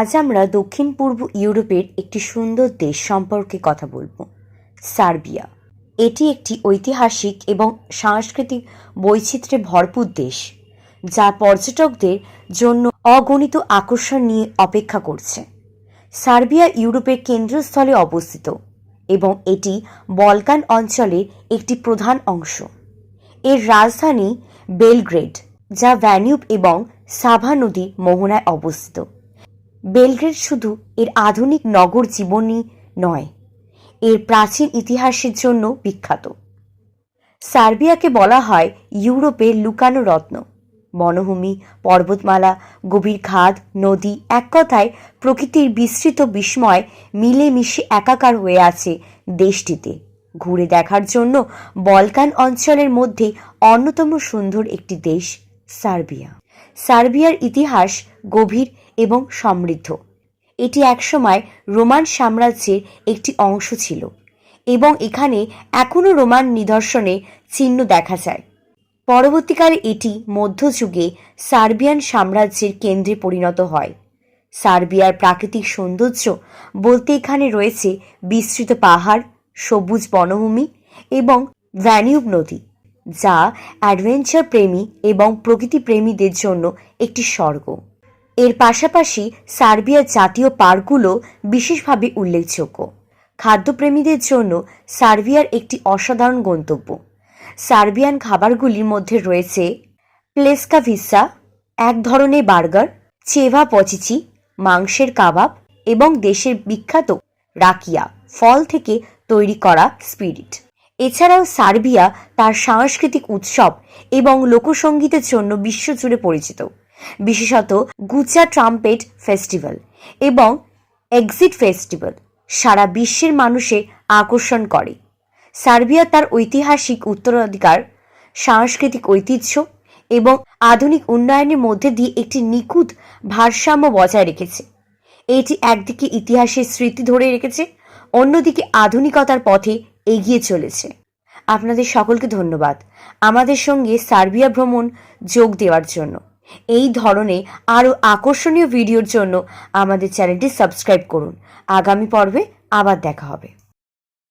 আজ আমরা দক্ষিণ পূর্ব ইউরোপের একটি সুন্দর দেশ সম্পর্কে কথা বলব, সার্বিয়া। এটি একটি ঐতিহাসিক এবং সাংস্কৃতিক বৈচিত্র্যে ভরপুর দেশ, যা পর্যটকদের জন্য অগণিত আকর্ষণ নিয়ে অপেক্ষা করছে। সার্বিয়া ইউরোপের কেন্দ্রস্থলে অবস্থিত এবং এটি বলকান অঞ্চলের একটি প্রধান অংশ। এর রাজধানী বেলগ্রেড, যা ভ্যানিউব এবং সাভা নদীর মোহনায় অবস্থিত। বেলগ্রেড শুধু এর আধুনিক নগর জীবনই নয়, এর প্রাচীন ইতিহাসের জন্য বিখ্যাত। সার্বিয়াকে বলা হয় ইউরোপের লুকানো রত্ন। বনভূমি, পর্বতমালা, গভীর খাদ, নদী এক কথায় প্রকৃতির বিস্তৃত বিস্ময় মিলেমিশে একাকার হয়ে আছে দেশটিতে। ঘুরে দেখার জন্য বলকান অঞ্চলের মধ্যে অন্যতম সুন্দর একটি দেশ সার্বিয়া। সার্বিয়ার ইতিহাস গভীর এবং সমৃদ্ধ। এটি একসময় রোমান সাম্রাজ্যের একটি অংশ ছিল এবং এখানে এখনও রোমান নিদর্শনে চিহ্ন দেখা যায়। পরবর্তীকালে এটি মধ্যযুগে সার্বিয়ান সাম্রাজ্যের কেন্দ্রে পরিণত হয়। সার্বিয়ার প্রাকৃতিক সৌন্দর্য বলতে এখানে রয়েছে বিস্তৃত পাহাড়, সবুজ বনভূমি এবং ভ্যানিউব নদী, যা অ্যাডভেঞ্চার প্রেমী এবং প্রকৃতি প্রেমীদের জন্য একটি স্বর্গ। এর পাশাপাশি সার্বিয়ার জাতীয় পার্কগুলো বিশেষভাবে উল্লেখযোগ্য। খাদ্যপ্রেমীদের জন্য সার্বিয়ার একটি অসাধারণ গন্তব্য। সার্বিয়ান খাবারগুলির মধ্যে রয়েছে প্লেস্কা ভিসা, এক ধরনের বার্গার, চেভা পচিচি, মাংসের কাবাব এবং দেশের বিখ্যাত রাকিয়া, ফল থেকে তৈরি করা স্পিরিট। এছাড়াও সার্বিয়া তার সাংস্কৃতিক উৎসব এবং লোকসঙ্গীতের জন্য বিশ্বজুড়ে পরিচিত। বিশেষত গুচা ট্রাম্পেট ফেস্টিভ্যাল এবং এক্সিট ফেস্টিভ্যাল সারা বিশ্বের মানুষে আকর্ষণ করে। সার্বিয়া তার ঐতিহাসিক উত্তরাধিকার, সাংস্কৃতিক ঐতিহ্য এবং আধুনিক উন্নয়নের মধ্যে দিয়ে একটি নিখুঁত ভারসাম্য বজায় রেখেছে। এটি একদিকে ইতিহাসের স্মৃতি ধরে রেখেছে, অন্যদিকে আধুনিকতার পথে এগিয়ে চলেছে। আপনাদের সকলকে ধন্যবাদ আমাদের সঙ্গে সার্বিয়া ভ্রমণ যোগ দেওয়ার জন্য। এই ধরনের আরও আকর্ষণীয় ভিডিওর জন্য আমাদের চ্যানেলটি সাবস্ক্রাইব করুন। আগামী পর্বে আবার দেখা হবে।